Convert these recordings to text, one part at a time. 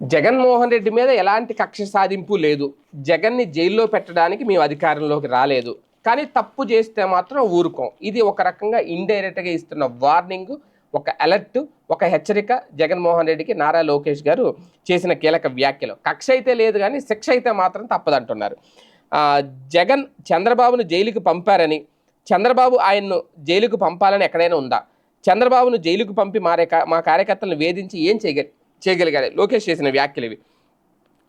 జగన్మోహన్ రెడ్డి మీద ఎలాంటి కక్ష సాధింపు లేదు. జగన్ని జైల్లో పెట్టడానికి మేము అధికారంలోకి రాలేదు. కానీ తప్పు చేస్తే మాత్రం ఊరుకోం. ఇది ఒక రకంగా ఇండైరెక్ట్గా ఇస్తున్న వార్నింగ్ ఒక అలర్ట్ ఒక హెచ్చరిక జగన్మోహన్ రెడ్డికి నారా లోకేష్ గారు చేసిన కీలక వ్యాఖ్యలు. కక్ష అయితే లేదు కానీ శిక్ష అయితే మాత్రం తప్పదంటున్నారు. జగన్ చంద్రబాబును జైలుకి పంపారని చంద్రబాబు ఆయన్ను జైలుకు పంపాలని ఎక్కడైనా ఉందా? చంద్రబాబును జైలుకు పంపి మారే మా కార్యకర్తలను వేధించి ఏం చేయగలి చేయగలిగారు. లోకేష్ చేసిన వ్యాఖ్యలు ఇవి.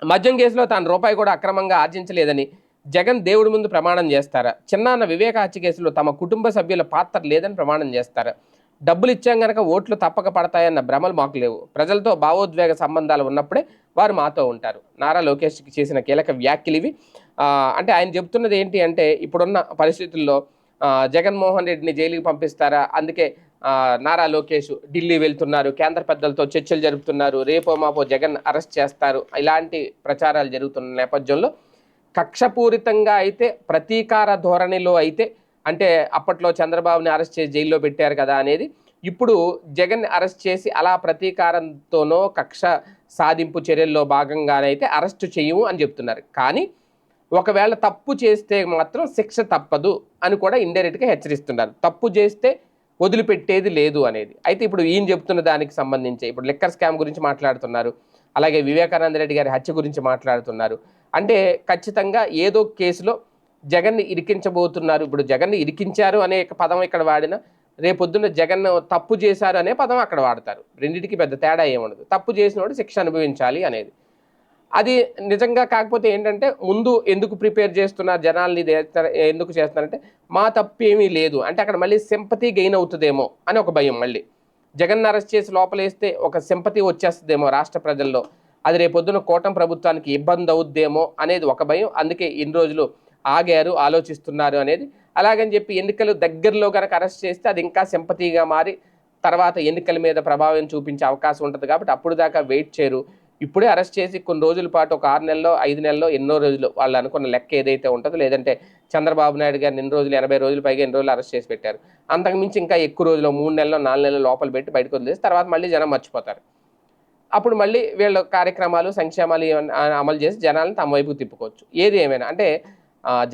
మద్యం కేసులో తాను రూపాయి కూడా అక్రమంగా ఆర్జించలేదని జగన్ దేవుడి ముందు ప్రమాణం చేస్తారా? చిన్నాన్న వివేక హత్య కేసులో తమ కుటుంబ సభ్యుల పాత్ర లేదని ప్రమాణం చేస్తారా? డబ్బులు ఇచ్చాం గనక ఓట్లు తప్పక పడతాయన్న భ్రమలు మాకు లేవు. ప్రజలతో భావోద్వేగ సంబంధాలు ఉన్నప్పుడే వారు మాతో ఉంటారు. నారా లోకేష్కి చేసిన కీలక వ్యాఖ్యలు ఇవి. అంటే ఆయన చెబుతున్నది ఏంటి అంటే ఇప్పుడున్న పరిస్థితుల్లో జగన్మోహన్ రెడ్డిని జైలుకి పంపిస్తారా? అందుకే నారా లోకేష్ ఢిల్లీ వెళ్తున్నారు కేంద్ర పెద్దలతో చర్చలు జరుపుతున్నారు రేపో మాపో జగన్ అరెస్ట్ చేస్తారు ఇలాంటి ప్రచారాలు జరుగుతున్న నేపథ్యంలో కక్షపూరితంగా అయితే ప్రతీకార ధోరణిలో అయితే అంటే అప్పట్లో చంద్రబాబుని అరెస్ట్ చేసి జైల్లో పెట్టారు కదా అనేది ఇప్పుడు జగన్ అరెస్ట్ చేసి అలా ప్రతీకారంతోనో కక్ష సాధింపు చర్యల్లో భాగంగానైతే అరెస్ట్ చేయము అని చెప్తున్నారు. కానీ ఒకవేళ తప్పు చేస్తే మాత్రం శిక్ష తప్పదు అని కూడా ఇండైరెక్ట్గా హెచ్చరిస్తున్నారు. తప్పు చేస్తే వదిలిపెట్టేది లేదు అనేది. అయితే ఇప్పుడు ఈయన చెప్తున్న దానికి సంబంధించి ఇప్పుడు లిక్కర్ స్కామ్ గురించి మాట్లాడుతున్నారు. అలాగే వివేకానంద రెడ్డి గారి హత్య గురించి మాట్లాడుతున్నారు. అంటే ఖచ్చితంగా ఏదో కేసులో జగన్ని ఇరికించబోతున్నారు. ఇప్పుడు జగన్ని ఇరికించారు అనే పదం ఇక్కడ వాడిన రేపొద్దున జగన్ తప్పు చేశారు అనే పదం అక్కడ వాడతారు. రెండింటికి పెద్ద తేడా ఏముండదు. తప్పు చేసినోడు శిక్ష అనుభవించాలి అనేది. అది నిజంగా కాకపోతే ఏంటంటే ముందు ఎందుకు ప్రిపేర్ చేస్తున్నారు జనాల్ని ఎందుకు చేస్తున్నారంటే మా తప్పు ఏమీ లేదు. అంటే అక్కడ మళ్ళీ సింపతి గెయిన్ అవుతుందేమో అని ఒక భయం మళ్ళీ. జగన్ అరెస్ట్ చేసి లోపలేస్తే ఒక సింపతి వచ్చేస్తుందేమో రాష్ట్ర ప్రజల్లో. అది రేపొద్దున కోటం ప్రభుత్వానికి ఇబ్బంది అవుద్దేమో అనేది ఒక భయం. అందుకే ఇన్ని రోజులు ఆగారు ఆలోచిస్తున్నారు అనేది. అలాగని చెప్పి ఎన్నికలు దగ్గరలో కనుక అరెస్ట్ చేస్తే అది ఇంకా సింపతిగా మారి తర్వాత ఎన్నికల మీద ప్రభావం చూపించే అవకాశం ఉంటుంది కాబట్టి అప్పుడు దాకా వెయిట్ చేయరు. ఇప్పుడే అరెస్ట్ చేసి కొన్ని రోజుల పాటు ఒక ఆరు నెలలో ఐదు నెలల్లో ఎన్నో రోజులు వాళ్ళు అనుకున్న లెక్క ఏదైతే ఉంటుందో లేదంటే చంద్రబాబు నాయుడు గారిని ఎన్ని రోజులు ఎనభై రోజులు పైగా ఎన్ని రోజులు అరెస్ట్ చేసి పెట్టారు. అంతకుమించి ఇంకా ఎక్కువ రోజులు మూడు నెలలో నాలుగు నెలల లోపల పెట్టి బయటకు వదిలేసి తర్వాత మళ్ళీ జనం మర్చిపోతారు. అప్పుడు మళ్ళీ వీళ్ళ కార్యక్రమాలు సంక్షేమాలు అమలు చేసి జనాలను తమ వైపు తిప్పుకోవచ్చు. ఏది ఏమైనా అంటే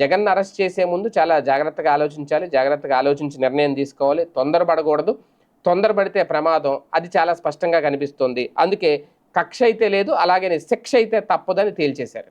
జగన్ అరెస్ట్ చేసే ముందు చాలా జాగ్రత్తగా ఆలోచించాలి జాగ్రత్తగా ఆలోచించి నిర్ణయం తీసుకోవాలి. తొందరపడకూడదు. తొందరపడితే ప్రమాదం అది చాలా స్పష్టంగా కనిపిస్తుంది. అందుకే కక్ష అయితే లేదు అలాగే శిక్ష అయితే తప్పదని తేల్చేశారు.